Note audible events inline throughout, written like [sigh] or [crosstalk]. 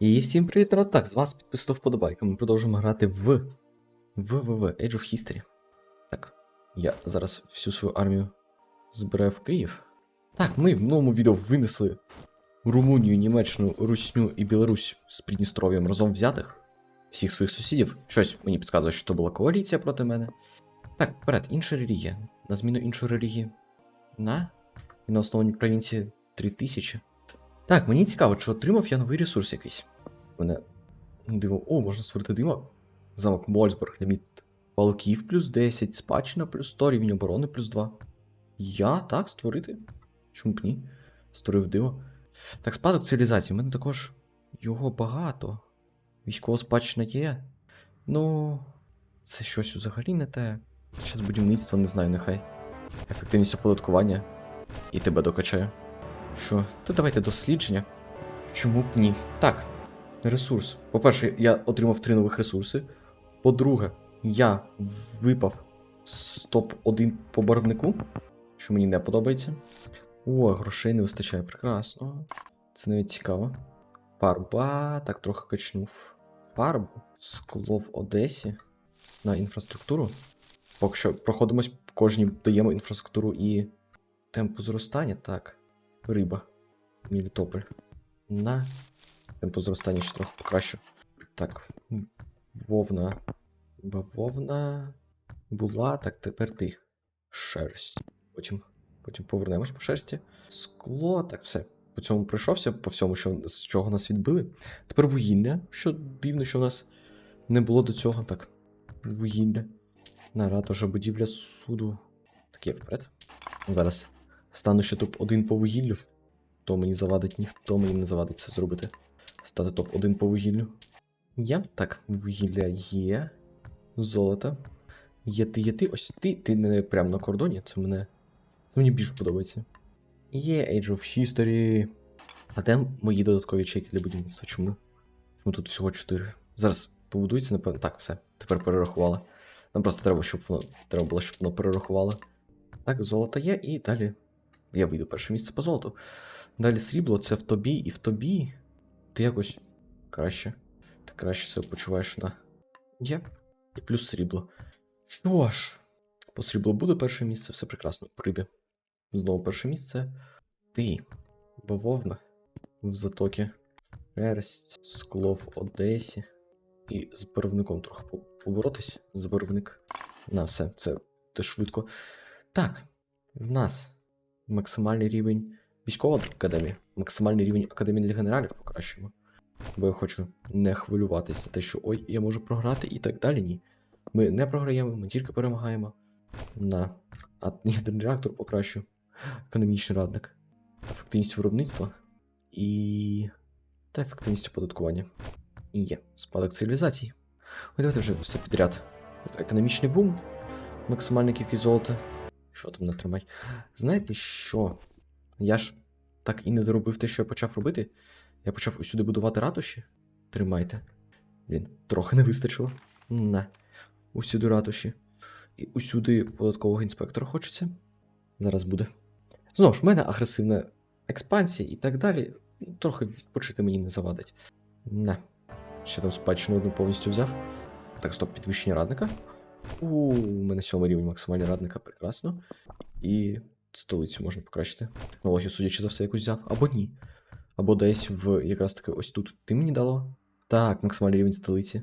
І всім привіт, народ. Так, з вас підписав вподобайка. Ми продовжуємо грати в в, в, в Age of History. Так, я зараз всю свою армію збираю в Київ. Так, ми в новому відео винесли Румунію, Німеччину, Русню і Білорусь з Придністров'ям разом взятих. Всіх своїх сусідів. Щось мені підказує, що це була коаліція проти мене. Так, вперед, інша релігія. На зміну іншої релігії. На. І на основній провінції 3000. Так, мені цікаво, чи отримав я новий ресурс якийсь. Мене диво. О, можна створити диво. Замок Мольсберг, ліміт палків плюс 10, спадщина плюс 100, рівень оборони плюс 2. Я так створити? Чому б ні? Створив диво. Так, спадок цивілізації. У мене також його багато. Військова спадщина є. Ну, це щось взагалі не те. Зараз будівництво, не знаю, нехай. Ефективність оподаткування. І тебе докачаю. Що? Та давайте дослідження. Чому б ні? Так. Ресурс. По-перше, я отримав три нових ресурси. По-друге, я випав з топ-1 по барвнику, що мені не подобається. О, грошей не вистачає. Прекрасно. Це навіть цікаво. Фарба. Так, трохи качнув. Фарбу. Скло в Одесі. На інфраструктуру. Поки що проходимось, кожній даємо інфраструктуру і темпу зростання. Так. Риба. Мілітополь. На. Темпу зростання ще трохи покращу. Так. Вовна. Бавовна. Була, так тепер ти. Шерсть. Потім, потім повернемось по шерсті. Скло, так, все. По цьому пройшовся, по всьому, що, з чого нас відбили. Тепер вугілля. Що дивно, що в нас не було до цього. Так. Вугілля. На ратуша будівля суду. Так, я вперед. Зараз стану ще топ-1 по вугіллю. То мені завадить, ніхто мені не завадить це зробити. Стати топ-1 по вугіллю. Є. Так, вугілля є. Золото. Є ти, є ти. Ось ти, ти не прямо на кордоні. Це мене. Це мені більше подобається. Є Age of History. А де мої додаткові чеки для будівництва? Чому? Чому тут всього 4? Зараз побудується, напевно. Так, все. Тепер перерахувала. Нам просто треба, щоб воно. Треба було, щоб воно перерахувало. Так, золото є, і далі. Я вийду перше місце по золоту. Далі срібло, це в тобі і в тобі. Ти якось краще. Ти краще себе почуваєш на. Є. І плюс срібло. Що ж, по сріблу буде перше місце, все прекрасно. По рибі. Знову перше місце. Ти. Бавовна. В затокі. Шерсть. Скло в Одесі. І з барвником трохи поборотись. З барвник. На все, це теж швидко. Так, в нас максимальний рівень військової академії, максимальний рівень академії для генералів покращуємо. Бо я хочу не хвилюватися те, що ой, я можу програти і так далі. Ні. Ми не програємо, ми тільки перемагаємо. На ядерний реактор покращу. Економічний радник. Ефективність виробництва і. та ефективність оподаткування. І є. Спадок цивілізації. Ой, давайте вже все підряд. Економічний бум, максимальна кількість золота. Що там натримай? Знаєте що? Я ж так і не доробив те, що я почав робити. Я почав усюди будувати ратуші. Тримайте. Блін, трохи не вистачило. На. Усюди ратуші. І усюди податкового інспектора хочеться. Зараз буде. Знову ж, в мене агресивна експансія і так далі. Трохи відпочити мені не завадить. На. Ще там спадщину одну повністю взяв. Так, стоп, підвищення радника. У, у мене сьомий рівень максимальний радника, прекрасно. І столицю можна покращити. Технологію, судячи за все, якусь взяв. Або ні. Або десь в якраз таки ось тут. Ти мені дало? Так, максимальний рівень столиці.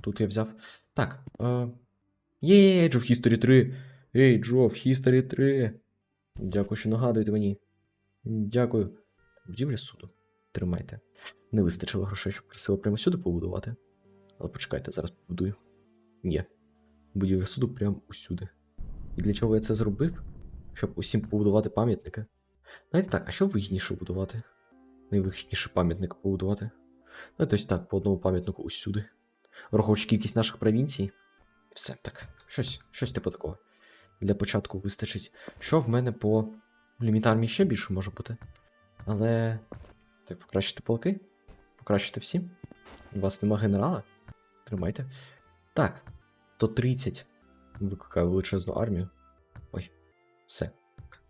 Тут я взяв. Так. Е... Є, Age of History 3. Age of History 3. Дякую, що нагадуєте мені. Дякую. Будівля суду. Тримайте. Не вистачило грошей, щоб красиво прямо сюди побудувати. Але почекайте, зараз побудую. Є. Будівля суду прямо усюди. І для чого я це зробив? Щоб усім побудувати пам'ятники. Знаєте так, а що вигідніше будувати? Найвигідніше пам'ятник побудувати. Давайте ось так, по одному пам'ятнику усюди. Враховуючи кількість наших провінцій. Все, так. Щось, щось типу такого. Для початку вистачить. Що в мене по ліміт армії ще більше може бути. Але. Так, покращити полки? Покращити всі? У вас нема генерала? Тримайте. Так, 130. Викликаю величезну армію. Все.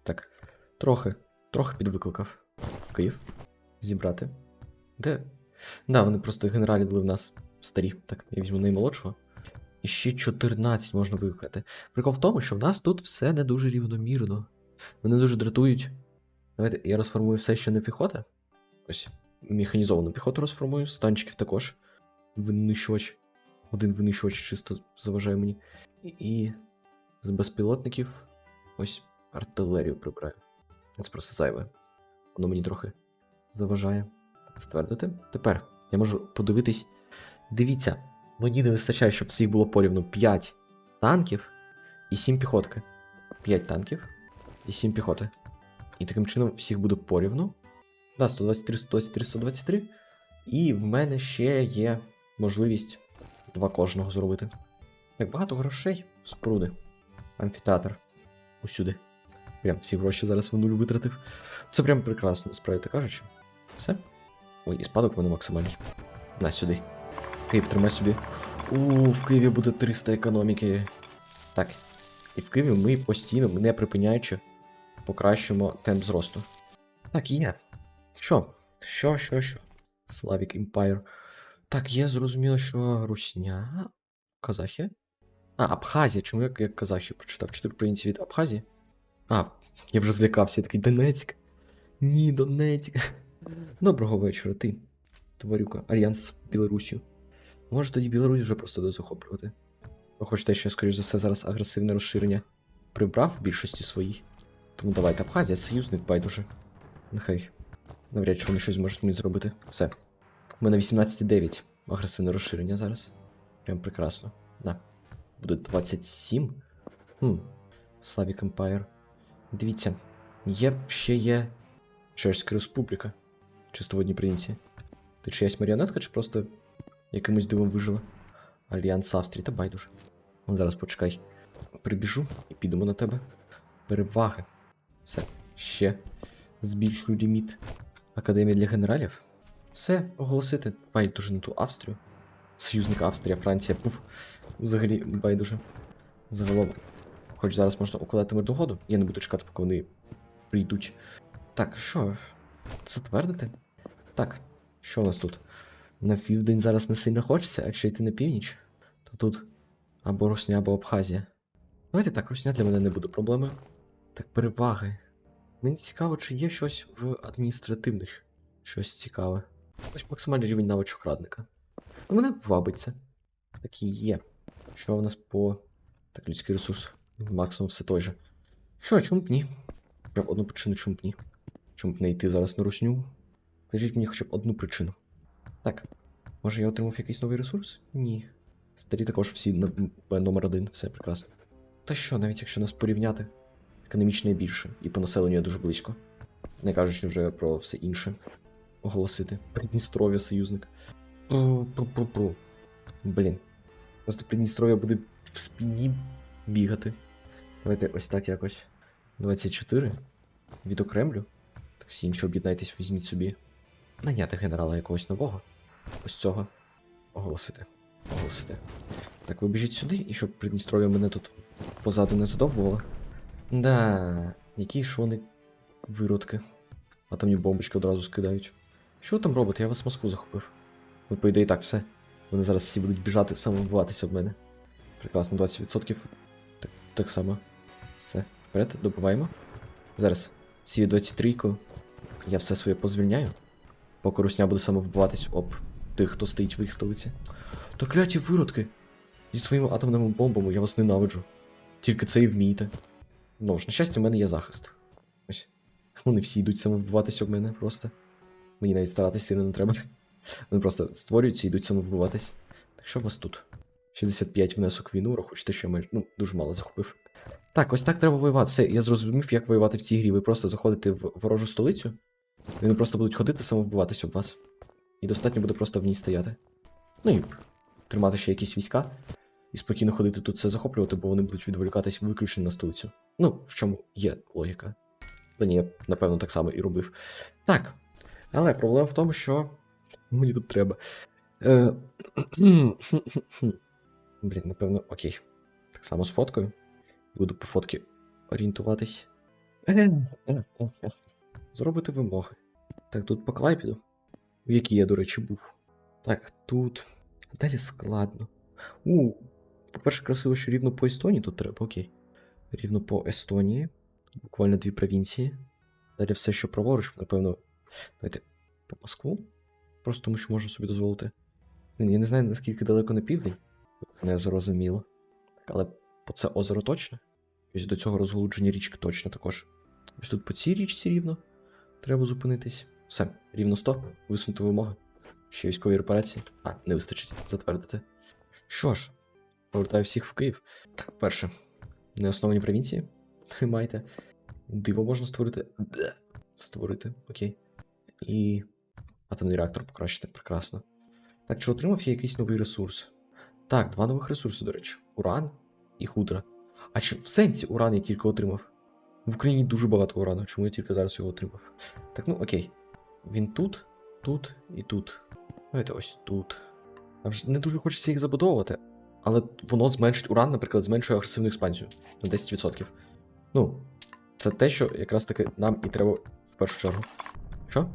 Так. Трохи, трохи підвикликав. Київ. Зібрати. Де? Да, вони просто генералі дали в нас старі. Так, я візьму наймолодшого. І ще 14 можна викликати. Прикол в тому, що в нас тут все не дуже рівномірно. Мене дуже дратують. Давайте я розформую все, що не піхота. Ось. Механізовану піхоту розформую, станчиків також. Винищувач. Один винищувач чисто заважає мені. І з безпілотників ось артилерію прибираю. Це просто зайве. Воно мені трохи заважає. Затвердити. Тепер я можу подивитись. Дивіться, мені не вистачає, щоб всіх було порівну 5 танків і 7 піхотки. 5 танків і 7 піхоти. І таким чином всіх буде порівну. Да, 123, 123, 123. І в мене ще є можливість два кожного зробити. Так багато грошей, споруди. Амфітеатр. Усюди. Прям всі гроші зараз в нуль витратив. Це прям прекрасно, справді кажучи. Все. Ой, і спадок в мене максимальний. На сюди. Київ, тримай собі. У, в Києві буде 300 економіки. Так. І в Києві ми постійно, не припиняючи, покращуємо темп зросту. Так, є. Що? Що, що, що? Slavic Empire. Так, є зрозуміло, що Русня. Казахи. А, Абхазія. Чому я як казахи прочитав? Чотири провінції від Абхазії? А, я вже злякався, я такий Донецьк. Ні, Донецьк. [laughs] Доброго вечора, ти. Товарюка, Альянс з Білорусію. Може тоді Білорусь вже просто дозахоплювати. Ви хочете, що скоріш за все, зараз агресивне розширення прибрав в більшості своїй. Тому давайте Абхазія, союзник байдуже. Нехай. Навряд чи вони щось зможуть мені зробити. Все. У мене 18,9 агресивне розширення зараз. Прям прекрасно. Да. Буде 27. Хм. Slavic Empire. Дивіться, є ще є Чешська Республіка. Чисто в одній провінції. Ти чиясь маріонетка, чи просто якимось дивом вижила? Альянс Австрії та байдуже. Зараз почекай. Прибіжу і підемо на тебе. Переваги. Все. Ще. Збільшую ліміт. Академія для генералів. Все, оголосити. Байдуже на ту Австрію. Союзник Австрія, Франція. Пуф. Взагалі байдуже. Загалом. Хоч зараз можна укладати мирну угоду. Я не буду чекати, поки вони прийдуть. Так, що? Затвердити? Так, що у нас тут? На південь зараз не сильно хочеться, а якщо йти на північ, то тут або Русня, або Абхазія. Давайте так, Русня для мене не буде проблемою. Так, переваги. Мені цікаво, чи є щось в адміністративних. Щось цікаве. Ось максимальний рівень навичок радника. Ну, мене вабить це. Так і є. Що у нас по. Так, людський ресурс. Максимум все той же. Що, чому б ні? Хоча б одну причину, чому б ні. Чому б не йти зараз на русню? Скажіть мені хоча б одну причину. Так. Може я отримав якийсь новий ресурс? Ні. Старі також всі номер один, все прекрасно. Та що, навіть якщо нас порівняти, економічно є більше, і по населенню є дуже близько. Не кажучи вже про все інше. Оголосити. Придністров'я союзник. Пу-пу-пу-пу. Блін. Просто Придністров'я буде в спині бігати. Давайте ось так якось. 24. Відокремлю. Так всі інші об'єднайтесь, візьміть собі. Найняти генерала якогось нового. Ось цього. Оголосити. Оголосити. Так, ви біжіть сюди, і щоб Придністров'я мене тут позаду не задовбувало. Да, які ж вони виродки. А там мені бомбочки одразу скидають. Що ви там робите? Я вас в Москву захопив. Ви по ідеї так все. Вони зараз всі будуть біжати самовбиватися в мене. Прекрасно, 20%. Так, так само. Все, вперед, добиваємо. Зараз ці 23 я все своє позвільняю. Поки русня буде самовбиватись об тих, хто стоїть в їх столиці. Та кляті виродки! Зі своїми атомними бомбами я вас ненавиджу. Тільки це і вмієте. Ну ж, на щастя, в мене є захист. Ось. Вони всі йдуть самовбиватись об мене просто. Мені навіть старатись сильно не треба. Вони просто створюються і йдуть самовбиватись. Так що у вас тут? 65 внесок в війну, рахуйте, що я майже, ну, дуже мало захопив. Так, ось так треба воювати. Все, я зрозумів, як воювати в цій грі. Ви просто заходите в ворожу столицю, вони просто будуть ходити самовбиватись об вас. І достатньо буде просто в ній стояти. Ну і тримати ще якісь війська. І спокійно ходити тут все захоплювати, бо вони будуть відволікатись виключно на столицю. Ну, в чому є логіка. Та ні, я, напевно, так само і робив. Так. Але проблема в тому, що мені тут треба. Е... [clears throat] Блін, напевно, окей. Так само з фоткою. Буду по фотки орієнтуватись. [laughs] Зробити вимоги. Так, тут по клайпіду. в якій я, до речі, був. Так, тут. Далі складно. У, по-перше, красиво, що рівно по Естонії тут треба, окей. Рівно по Естонії. Буквально дві провінції. Далі все, що праворуч, напевно. Давайте по Москву. Просто тому що можу собі дозволити. Я не знаю, наскільки далеко на південь. Не зрозуміло. Але по це озеро точно. Ось до цього розголудження річки точно також. Ось тут по цій річці рівно. Треба зупинитись. Все, рівно 100. Висунути вимоги. Ще військові репарації. А, не вистачить затвердити. Що ж, повертаю всіх в Київ. Так, перше. Неосновані провінції. Тримайте. Диво можна створити. Створити, окей. І. Атомний реактор покращити, прекрасно. Так, чи отримав я якийсь новий ресурс? Так, два нових ресурси, до речі: Уран і худра. А чи в сенсі уран я тільки отримав? В Україні дуже багато урану, чому я тільки зараз його отримав? Так, ну окей. Він тут, тут і тут. Давайте ось тут. Там ж не дуже хочеться їх забудовувати, але воно зменшить уран, наприклад, зменшує агресивну експансію на 10%. Ну, це те, що якраз таки нам і треба в першу чергу. Що?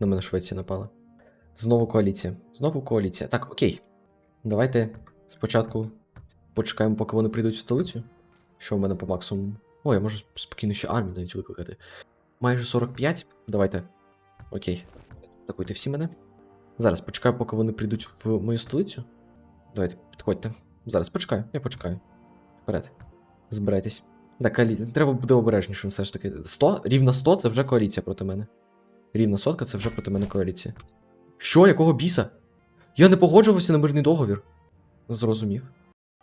На мене Швеція напала. Знову коаліція. Знову коаліція. Так, окей. Давайте спочатку почекаємо, поки вони прийдуть в столицю. Що в мене по максимуму? О, я можу спокійно ще армію навіть викликати. Майже 45. Давайте. Окей. Атакуйте всі мене. Зараз почекаю, поки вони прийдуть в мою столицю. Давайте, підходьте. Зараз почекаю, я почекаю. Вперед. Збирайтесь. Так, коаліція. Треба буде обережнішим все ж таки. 100? Рівно 100 це вже коаліція проти мене. Рівно сотка це вже проти мене коаліція. Що? Якого біса? Я не погоджувався на мирний договір. Зрозумів.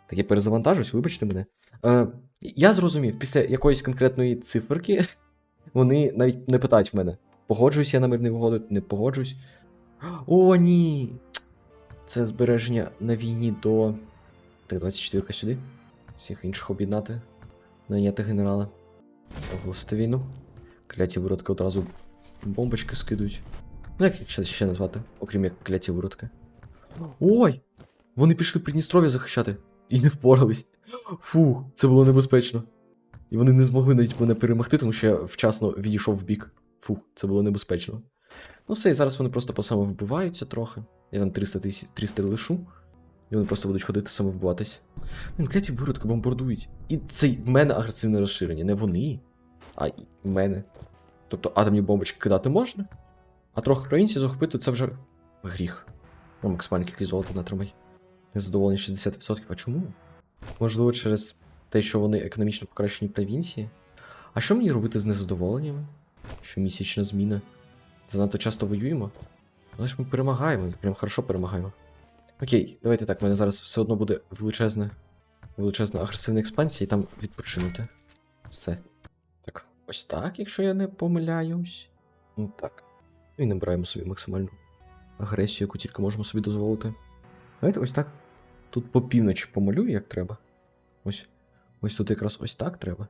Так я перезавантажусь, вибачте мене. Е, я зрозумів, після якоїсь конкретної циферки [laughs] вони навіть не питають в мене. Погоджуюсь я на мирний угоду, не погоджуюсь. О, ні. Це збереження на війні до. Так, 24 сюди. Всіх інших об'єднати. Найняти генерала. Це війну. Кляті виродки одразу бомбочки скидують. Ну, як їх ще, назвати, окрім як кляті виродки. Ой! Вони пішли Придністров'я захищати. І не впорались. Фу, це було небезпечно. І вони не змогли навіть мене перемогти, тому що я вчасно відійшов в бік. Фу, це було небезпечно. Ну все, і зараз вони просто посамовбиваються трохи. Я там 300 тисяч 300 лишу. І вони просто будуть ходити самовбиватись. Блін, кляті виродки бомбардують. І це в мене агресивне розширення, не вони, а в мене. Тобто атомні бомбочки кидати можна, а трохи провінції захопити це вже гріх. Ну, максимальна кількість золота натримай. Незадоволені 60%. А чому? Можливо, через те, що вони економічно покращені провінції. А що мені робити з незадоволеннями? Щомісячна зміна. Занадто часто воюємо. Але ж ми перемагаємо, прям хорошо перемагаємо. Окей, давайте так, в мене зараз все одно буде величезна, величезна агресивна експансія, і там відпочинути. Все. Ось так, якщо я не помиляюсь. Ну так. І набираємо собі максимальну агресію, яку тільки можемо собі дозволити. Давайте ось так. Тут по півночі помалюю, як треба. Ось. Ось тут якраз ось так треба.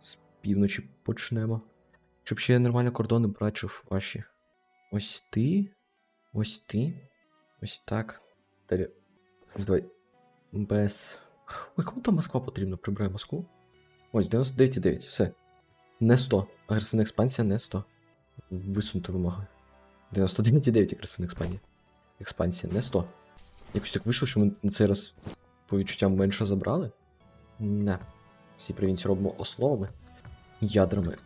З півночі почнемо. Щоб ще нормально кордони бачив ваші. Ось ти. Ось ти. Ось так. Далі. Давай. Без. Ой, кому там Москва потрібна? Прибираю Москву. Ось, 99,9. Все. Не 100. Агресивна експансія не 100. Висунути вимоги. 99,9 агресивна експансія. Експансія, не 100. Якось так вийшло, що ми на цей раз по відчуттям менше забрали. Не. Всі провінції робимо основами. Ядрами.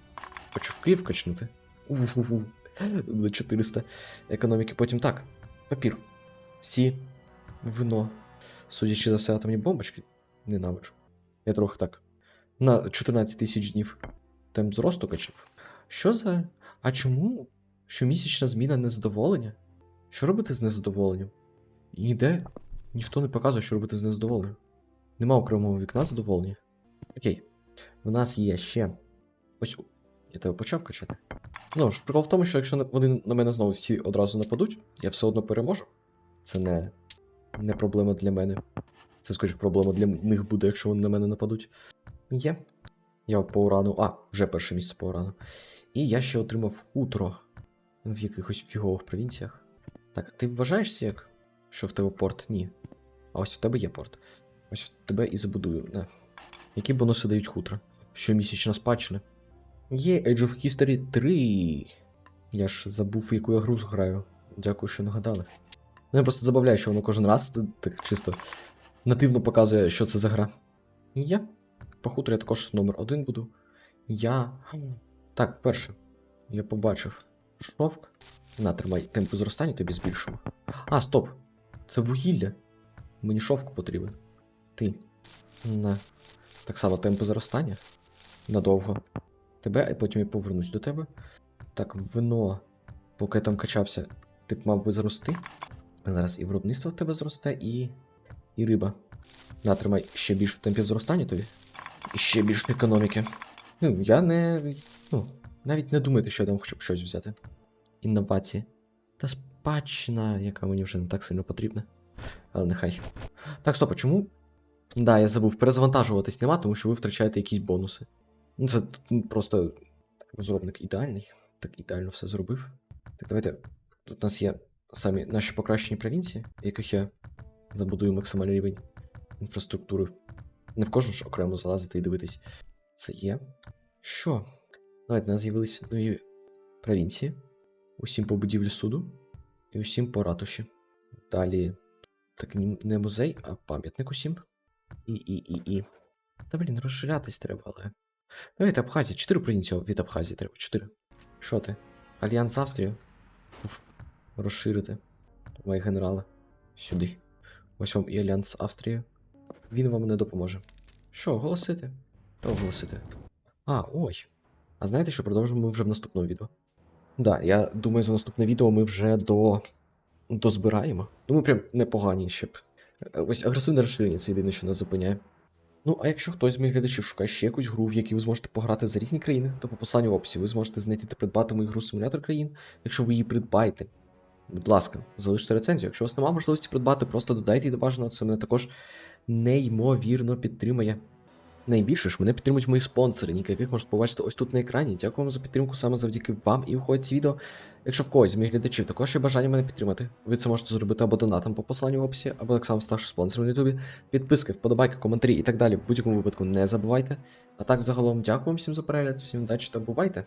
Хочу в Київ качнути. Уфу. Буде 400 економіки. Потім так. Папір. Всі. Вино. Судячи за все, атомні бомбочки. Ненавиджу. Я трохи так. На 14 тисяч днів. Темп зросту качнув. Що за. А чому? Щомісячна зміна незадоволення? Що робити з незадоволенням? Ніде ніхто не показує, що робити з незадоволенням. Нема окремого вікна задоволення. Окей. В нас є ще. Ось. Я тебе почав качати. Ну ж, прикол в тому, що якщо вони на мене знову всі одразу нападуть, я все одно переможу. Це не, не проблема для мене. Це, скажу, проблема для них буде, якщо вони на мене нападуть. Є. Я по урану. А, вже перше місце по урану. І я ще отримав хутро в якихось фігових провінціях. Так, ти вважаєшся як, що в тебе порт? Ні. А ось в тебе є порт. Ось в тебе і забудую. Не. Які бонуси дають хутро? Щомісячна спадщина. Є Age of History 3. Я ж забув, яку я гру граю. Дякую, що нагадали. Ну, я просто забавляю, що воно кожен раз так чисто нативно показує, що це за гра. Я. По хутору я також номер один буду. Я. Так, перше. Я побачив шовк. На, тримай темпу зростання тобі збільшимо. А, стоп. Це вугілля. Мені шовк потрібен. Ти. На. Так само темпи зростання. Надовго. Тебе, і потім я повернусь до тебе. Так, вино. Поки я там качався, ти мав би зрости. Зараз і виробництво в тебе зросте, і. і риба. На, тримай ще більше темпів зростання тобі. Ще більше економіки. Ну, я не. Ну, навіть не думайте, що я там хочу щось взяти. Інновації. Та спадщина, яка мені вже не так сильно потрібна. Але нехай. Так, стоп, а чому? Да, я забув, перезавантажуватись нема, тому що ви втрачаєте якісь бонуси. Ну, це ну, просто розробник ідеальний. Так ідеально все зробив. Так, давайте. Тут у нас є самі наші покращені провінції, в яких я забудую максимальний рівень інфраструктури. Не в кожну ж окремо залазити і дивитись. Це є. Що? Давайте, у нас з'явилися нові провінції. Усім по будівлі суду і усім по ратуші. Далі. Так не музей, а пам'ятник усім. І, і, і, і. Та блін, розширятись треба, але. Давайте Абхазія. Чотири провінції від Абхазії треба. Чотири. Що ти? Альянс з Австрією? Уф. Розширити. Мої генерали. Сюди. Ось вам і Альянс з Австрією. Він вам не допоможе. Що, оголосити? Та оголосити. А, ой. А знаєте, що продовжимо ми вже в наступному відео? Да, я думаю, за наступне відео ми вже до. дозбираємо. Ну, ми прям непогані ще б. Ось агресивне розширення це єдине, що нас зупиняє. Ну, а якщо хтось з моїх глядачів шукає ще якусь гру, в якій ви зможете пограти за різні країни, то по посиланню в описі ви зможете знайти та придбати мою гру симулятор країн. Якщо ви її придбаєте, будь ласка, залиште рецензію. Якщо у вас немає можливості придбати, просто додайте її до бажаного, це мене також неймовірно підтримує. Найбільше ж мене підтримують мої спонсори, ніки яких можете побачити ось тут на екрані. Дякую вам за підтримку саме завдяки вам і виходить ці відео. Якщо в когось з моїх глядачів також є бажання мене підтримати, ви це можете зробити або донатом по посиланню в описі, або так само ставши спонсором на Ютубі. Підписки, вподобайки, коментарі і так далі. В будь-якому випадку не забувайте. А так, загалом, дякую вам всім за перегляд, всім удачі та бувайте!